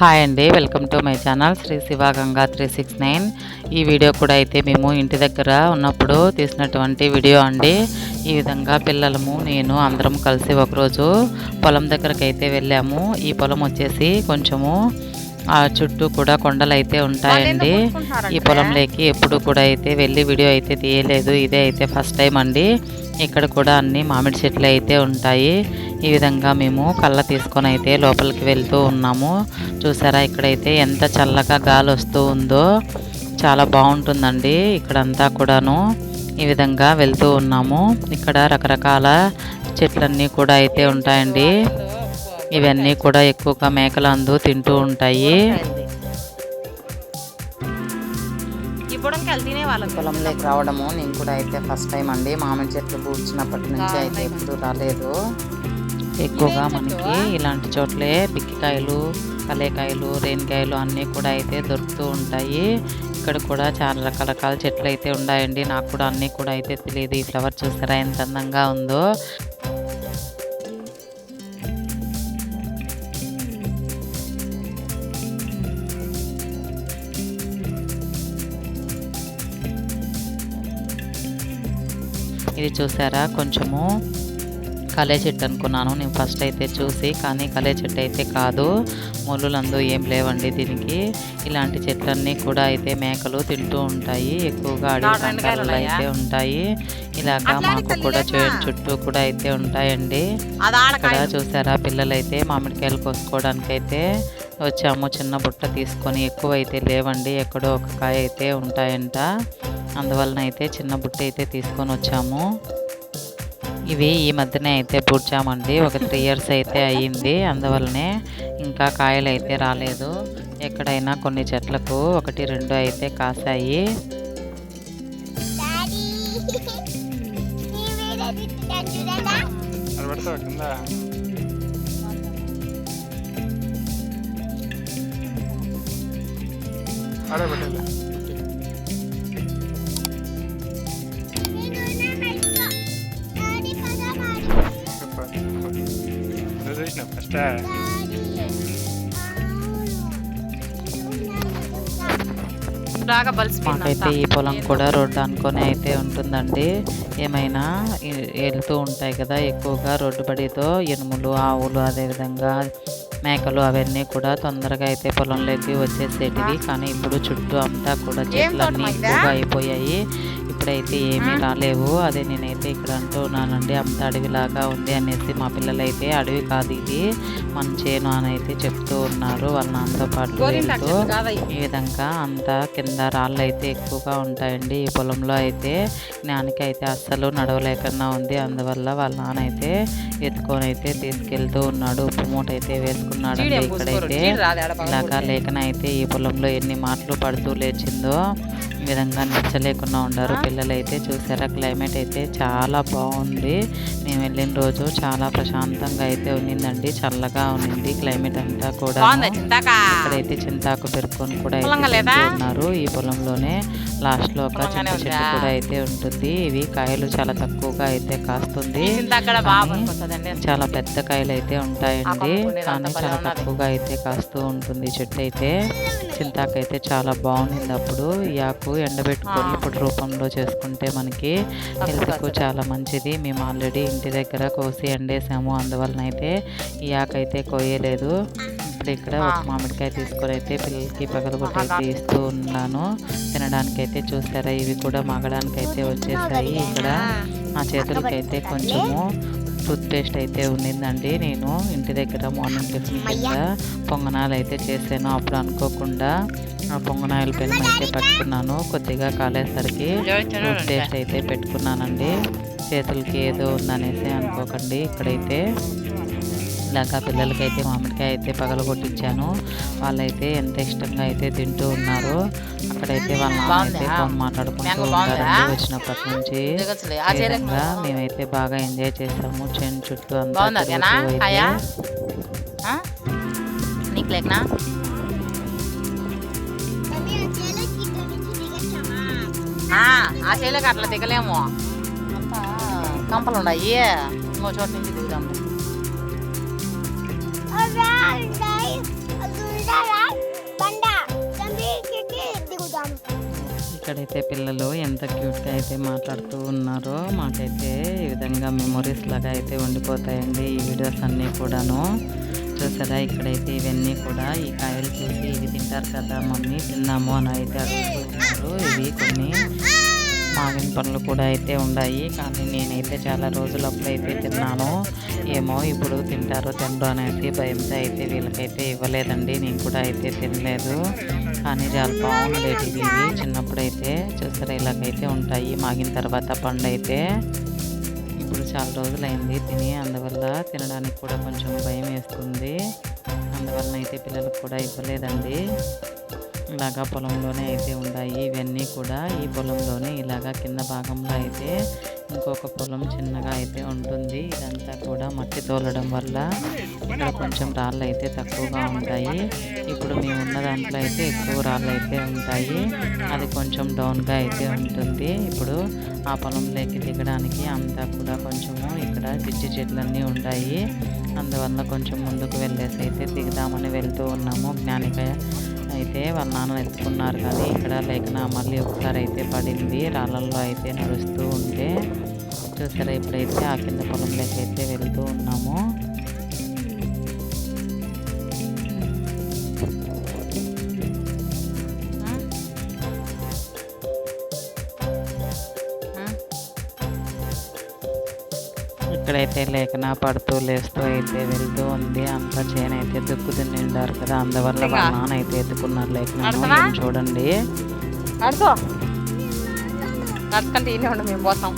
Hi అండి welcome to my channel Sri Siva Ganga three six nine. ఈ video కూడా అయితే మేము ఇంటి దగ్గర ఉన్నప్పుడు తీసినటువంటి వీడియో అండి. ఈ విధంగా పిల్లలము నేను అందరం కలిసి ఒకరోజు పొలం దగ్గరకు అయితే వెళ్ళాము. ఈ పొలం వచ్చేసి కొంచెము ఆ చుట్టూ కూడా కొండలు అయితే ఉంటాయండి ఈ పొలంలోకి ఎప్పుడు కూడా అయితే వెళ్ళి వీడియో అయితే తీయలేదు. ఇదే అయితే ఫస్ట్ టైం అండి. ఇక్కడ కూడా అన్ని మామిడి చెట్లు అయితే ఉంటాయి. ఈ విధంగా మేము కళ్ళ తీసుకొని అయితే లోపలికి వెళ్తూ ఉన్నాము. చూసారా ఇక్కడైతే ఎంత చల్లగా గాలి వస్తూ ఉందో. చాలా బాగుంటుందండి ఇక్కడంతా కూడాను. ఈ విధంగా వెళ్తూ ఉన్నాము. ఇక్కడ రకరకాల చెట్లన్నీ కూడా అయితే ఉంటాయండి. ఇవన్నీ కూడా ఎక్కువగా మేకలు అందు తింటూ ఉంటాయి. పొలంలోకి రావడము నేను కూడా అయితే ఫస్ట్ టైం అండి. మామిడి చెట్లు పూడ్చినప్పటి నుంచి అయితే ఎప్పుడు రాలేదు. ఎక్కువగా మనకి ఇలాంటి చోట్లే బిక్కికాయలు కలేకాయలు రేణికాయలు అన్నీ కూడా అయితే దొరుకుతూ ఉంటాయి. ఇక్కడ కూడా చాలా రకరకాల చెట్లు అయితే ఉన్నాయండి. నాకు కూడా అన్నీ కూడా అయితే తెలియదు ఈ ఫ్లవర్ చూసారా ఎంత అందంగా ఉందో. ఇది చూసారా? కొంచెము కలే చెట్టు అనుకున్నాను. నేను ఫస్ట్ అయితే చూసి కానీ కలే చెట్టు అయితే కాదు. ముళ్ళులందు ఏం లేవండి దీనికి. ఇలాంటి చెట్లన్నీ కూడా అయితే మేకలు తింటూ ఉంటాయి. ఎక్కువగా అడవి అయితే ఉంటాయి. ఇలాగా మాకు కూడా చేను చుట్టూ కూడా అయితే ఉంటాయండి. ఇక్కడ చూసారా? పిల్లలైతే మామిడికాయలు కోసుకోవడానికి అయితే వచ్చాము. చిన్న బుట్ట తీసుకొని ఎక్కువ అయితే లేవండి. ఎక్కడో ఒక కాయ అయితే ఉంటాయంట. అందువలన అయితే చిన్న బుట్ట అయితే తీసుకొని వచ్చాము. ఇవి ఈ మధ్యనే అయితే పూడ్చామండి. ఒక త్రీ ఇయర్స్ అయితే అయ్యింది. అందువల్లనే ఇంకా కాయలు అయితే రాలేదు. ఎక్కడైనా కొన్ని చెట్లకు ఒకటి రెండు అయితే కాసాయి అది చూసిన ఫస్ట్ మాకైతే ఈ పొలం కూడా రోడ్డు అనుకొని అయితే ఉంటుందండి. ఏమైనా వెళ్తూ ఉంటాయి కదా ఎక్కువగా రోడ్డు బడితో ఎనుములు ఆవులు అదేవిధంగా మేకలు అవన్నీ కూడా తొందరగా అయితే పొలంలోకి వచ్చేసేటివి. కానీ ఇప్పుడు చుట్టూ అంతా కూడా చెట్లన్నీ ఎక్కువగా అయిపోయాయి. ఇప్పుడైతే ఏమీ రాలేవు. అదే నేనైతే ఇక్కడ అంటూ ఉన్నానండి అంత అడవిలాగా ఉంది అనేసి మా పిల్లలైతే అడవి కాదు ఇది. మన చేను అని అయితే చెప్తూ ఉన్నారు. వాళ్ళ నాన్నతో పాటు వెళ్తూ ఈ విధంగా అంతా కింద రాళ్ళు అయితే ఎక్కువగా ఉంటాయండి. ఈ పొలంలో అయితే జ్ఞానికి అయితే అస్సలు నడవలేకుండా ఉంది. అందువల్ల వాళ్ళ నాన్న అయితే ఎత్తుకొని అయితే తీసుకెళ్తూ ఉన్నాడు. ఉప్పు మూట అయితే వేసుకున్నాడు ఇక్కడైతే. ఇలాగా లేఖన అయితే ఈ పొలంలో ఎన్ని మాటలు పడుతూ లేచిందో విధంగా నిచ్చలేకుండా ఉండారు. పిల్లలు అయితే చూసారా క్లైమేట్ అయితే చాలా బాగుంది. మేము వెళ్ళిన రోజు చాలా ప్రశాంతంగా అయితే ఉన్నిందండి. చల్లగా ఉన్నింది క్లైమేట్ అంతా కూడా ఇక్కడైతే చింతాకు పెరుక్కొని కూడా ఉన్నారు. ఈ పొలంలోనే లాస్ట్లో ఒక చింత చెట్టు? కూడా అయితే ఉంటుంది. ఇవి కాయలు చాలా తక్కువగా అయితే కాస్తుంది. చాలా పెద్ద కాయలు అయితే ఉంటాయండి. కానీ చాలా. తక్కువగా అయితే కాస్తూ ఉంటుంది చెట్టు అయితే. చింతాకు అయితే చాలా బాగుంది అప్పుడు. ఈ ఆకు ఎండబెట్టుకొని ఇప్పుడు రూపంలో చేసుకుంటే మనకి హెల్త్కు చాలా మంచిది. మేము ఆల్రెడీ ఇంటి దగ్గర కోసి ఎండేసాము. అందువలన అయితే ఈ ఆకు అయితే కోయలేదు. ఇప్పుడు ఇక్కడ ఒక మామిడికాయ తీసుకొని అయితే పిల్లలకి పగలగొట్టి ఇస్తూ ఉన్నాను. తినడానికి అయితే చూసారా? ఇవి కూడా మగడానికి అయితే వచ్చేసాయి. ఇక్కడ నా చేతులకి అయితే కొంచెము టూత్ పేస్ట్ అయితే ఉండిందండి. నేను ఇంటి దగ్గర మార్నింగ్ టిఫిన్ కింద పొంగనాలు అయితే చేశాను. అప్పుడు అనుకోకుండా ఆ పొంగనాయల పెన్ అయితే పట్టుకున్నాను. కొద్దిగా కాలేసరికి టూత్ పేస్ట్ అయితే పెట్టుకున్నానండి. చేతులకి ఏదో ఉందనేసి అనుకోకండి. ఇక్కడైతే ఇలాగా పిల్లలకైతే మామిడికాయ అయితే పగలగొట్టించాను. వాళ్ళైతే ఎంత ఇష్టంగా అయితే తింటూ ఉన్నారు. అక్కడైతే వాళ్ళ అయితే ఫోన్ మాట్లాడుకుంటూ ఉంటారండి వచ్చినప్పటి నుంచి. విధంగా మేమైతే బాగా ఎంజాయ్ చేసాము. చేను చుట్టూ అంతా ఆ? నీకు లేకనా? ఆ, ఆ చేలోకి అట్లా దిగలేము. కంపలు ఉన్నాయి ఇంకో చోట నుంచి దిగుదాం. Alright, guys. ఇక్కడైతే పిల్లలు ఎంత క్యూట్గా అయితే మాట్లాడుతూ ఉన్నారో మాకైతే ఈ విధంగా మెమొరీస్ లాగా అయితే ఉండిపోతాయండి ఈ వీడియోస్ అన్నీ కూడాను. చూసారా ఇక్కడైతే ఇవన్నీ కూడా ఈ కాయలు చూసి ఇవి తింటారు కదా మమ్మీ తిన్నాము అని అయితే అడుగుతున్నారు. ఇవి కొన్ని మాగిన పనులు కూడా అయితే ఉన్నాయి కానీ నేనైతే చాలా రోజులు అప్పుడైతే తిన్నాను. ఏమో ఇప్పుడు తింటారో తినరు అనేది భయంతో అయితే వీళ్ళకైతే ఇవ్వలేదండి. నేను కూడా అయితే తినలేదు. కానీ చాలా బాగుండేది ఇవి చిన్నప్పుడైతే చూసారా ఇలాగైతే ఉంటాయి. మాగిన తర్వాత పండు అయితే ఇప్పుడు చాలా రోజులైంది తిని. అందువల్ల తినడానికి కూడా కొంచెం భయం వేస్తుంది. అందువలన అయితే పిల్లలకు కూడా ఇవ్వలేదండి. ఇలాగా పొలంలోనే అయితే ఉన్నాయి ఇవన్నీ కూడా ఈ పొలంలోనే ఇలాగా కింద భాగంలో అయితే ఇంకొక పొలం చిన్నగా అయితే ఉంటుంది. ఇదంతా కూడా మట్టి తోలడం వల్ల ఇక్కడ కొంచెం రాళ్ళు అయితే తక్కువగా ఉంటాయి. ఇప్పుడు మేము ఉన్న దాంట్లో అయితే ఎక్కువ రాళ్ళు అయితే ఉంటాయి. అది కొంచెం డౌన్గా అయితే ఉంటుంది. ఇప్పుడు ఆ పొలంలోకి దిగడానికి అంతా కూడా కొంచెము ఇక్కడ పిచ్చి చెట్లన్నీ ఉంటాయి. అందువల్ల కొంచెం ముందుకు వెళ్ళేసి అయితే దిగుదామని వెళ్తూ ఉన్నాము. జ్ఞానికాయ అయితే వాళ్ళ నాన్న ఎత్తుకున్నారు కానీ ఇక్కడ లేఖన మళ్ళీ ఒకసారి అయితే పడింది. రాళ్ళల్లో అయితే నడుస్తూ ఉంటే చూసారా ఇప్పుడైతే ఆ కింద పొలంలోకి అయితే వెళ్తూ ఉన్నాము. ఇక్కడైతే లేఖన పడుతూ లేస్తూ అయితే వెళ్తూ ఉంది అంతా చేను అయితే దుక్కు తింటారు కదా. అందువల్ల వాళ్ళ నాన్న అయితే ఎత్తుకున్నారు లేఖన? చూడండి. నడుచో నడుచుకుంటే ఈయనే ఉండు మేము పోతాం.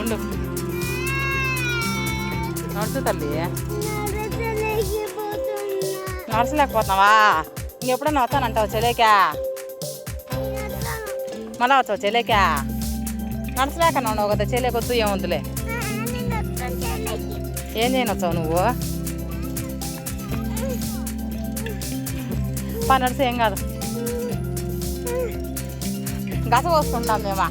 ఉండు. నడుచు తల్లి. నడచలేకపోతున్నావా? ఇంకెప్పుడన్నా వస్తానంటావు చెలేకా? మళ్ళా వచ్చావు చెలేకా? నడచలేక నువ్వు కదా చెలేకొద్దు ఏముందిలే. ఏం చేయనొచ్చావు నువ్వు పా నడిచి ఏం కాదు గస పోసుకుంటాం మేమా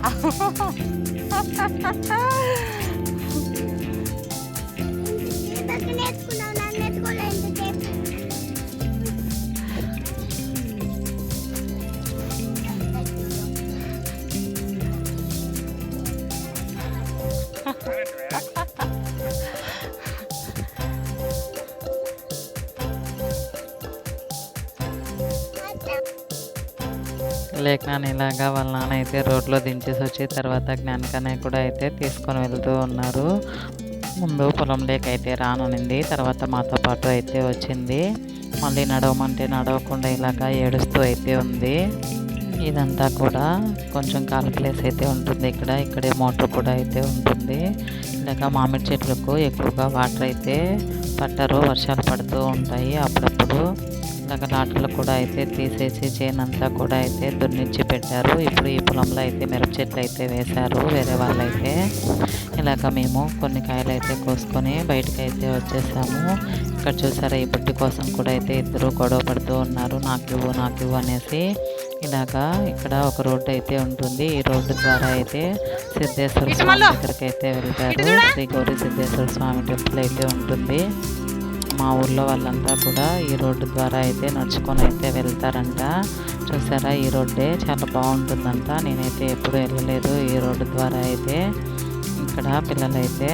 లేఖనాన్ని ఇలాగా వాళ్ళ నాన్న అయితే రోడ్లో దించేసి వచ్చి తర్వాత జ్ఞానికనే కూడా అయితే తీసుకొని వెళ్తూ ఉన్నారు. ముందు పొలంలోకి అయితే రానునింది తర్వాత మాతో పాటు అయితే వచ్చింది. మళ్ళీ నడవమంటే నడవకుండా ఇలాగా ఏడుస్తూ అయితే ఉంది. ఇదంతా కూడా కొంచెం కాలు ప్లేస్ అయితే ఉంటుంది ఇక్కడ ఇక్కడే మోటార్ కూడా అయితే ఉంటుంది. ఇలాగ మామిడి చెట్లకు ఎక్కువగా వాటర్ అయితే పట్టరు వర్షాలు పడుతూ ఉంటాయి అప్పుడప్పుడు. ఇలాగ నాట్లు కూడా అయితే తీసేసి చేనంతా కూడా అయితే దున్నిచ్చి పెట్టారు. ఇప్పుడు ఈ పొలంలో అయితే మిరప చెట్లు అయితే వేశారు. వేరే వాళ్ళు అయితే ఇలాగ మేము కొన్ని కాయలు అయితే కోసుకొని బయటకు అయితే వచ్చేసాము. ఇక్కడ చూసారా ఈ బుట్టి కోసం కూడా అయితే ఇద్దరు గొడవ పడుతూ ఉన్నారు. నాకు ఇవ్వు నాకు ఇవ్వు అనేసి ఇలాగా ఇక్కడ ఒక రోడ్డు అయితే ఉంటుంది. ఈ రోడ్డు ద్వారా అయితే సిద్ధేశ్వర స్వామి దగ్గరికి అయితే వెళ్తారు. శ్రీ గౌరీ సిద్ధేశ్వర స్వామి టెంపుల్ అయితే ఉంటుంది. మా ఊర్లో వాళ్ళంతా కూడా ఈ రోడ్డు ద్వారా అయితే నడుచుకొని అయితే వెళ్తారంట. చూసారా? ఈ రోడ్డే చాలా బాగుంటుందంట. నేనైతే ఎప్పుడు వెళ్ళలేదు ఈ రోడ్డు ద్వారా అయితే. ఇక్కడ పిల్లలైతే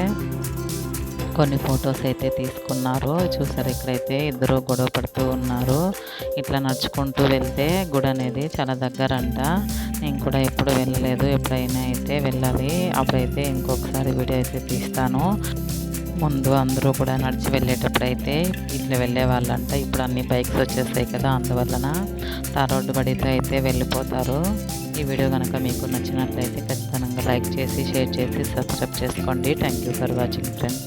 కొన్ని ఫొటోస్ అయితే తీసుకున్నారు. చూసారు? ఇక్కడైతే ఇద్దరు గొడవ పడుతూ ఉన్నారు. ఇట్లా నడుచుకుంటూ వెళ్తే గుడి అనేది చాలా దగ్గరంట. నేను కూడా ఎప్పుడు వెళ్ళలేదు. ఎప్పుడైనా అయితే వెళ్ళాలి. అప్పుడైతే ఇంకొకసారి వీడియో అయితే తీస్తాను. ముందు అందరూ కూడా నడిచి వెళ్ళేటప్పుడు అయితే ఇట్లా వెళ్ళే వాళ్ళంట ఇప్పుడు అన్ని బైక్స్ వచ్చేస్తాయి కదా అందువలన తార్ రోడ్డు పడితే అయితే వెళ్ళిపోతారు. ఈ వీడియో కనుక మీకు నచ్చినట్లయితే ఖచ్చితంగా లైక్ చేసి షేర్ చేసి సబ్స్క్రైబ్ చేసుకోండి. Thank you for watching friends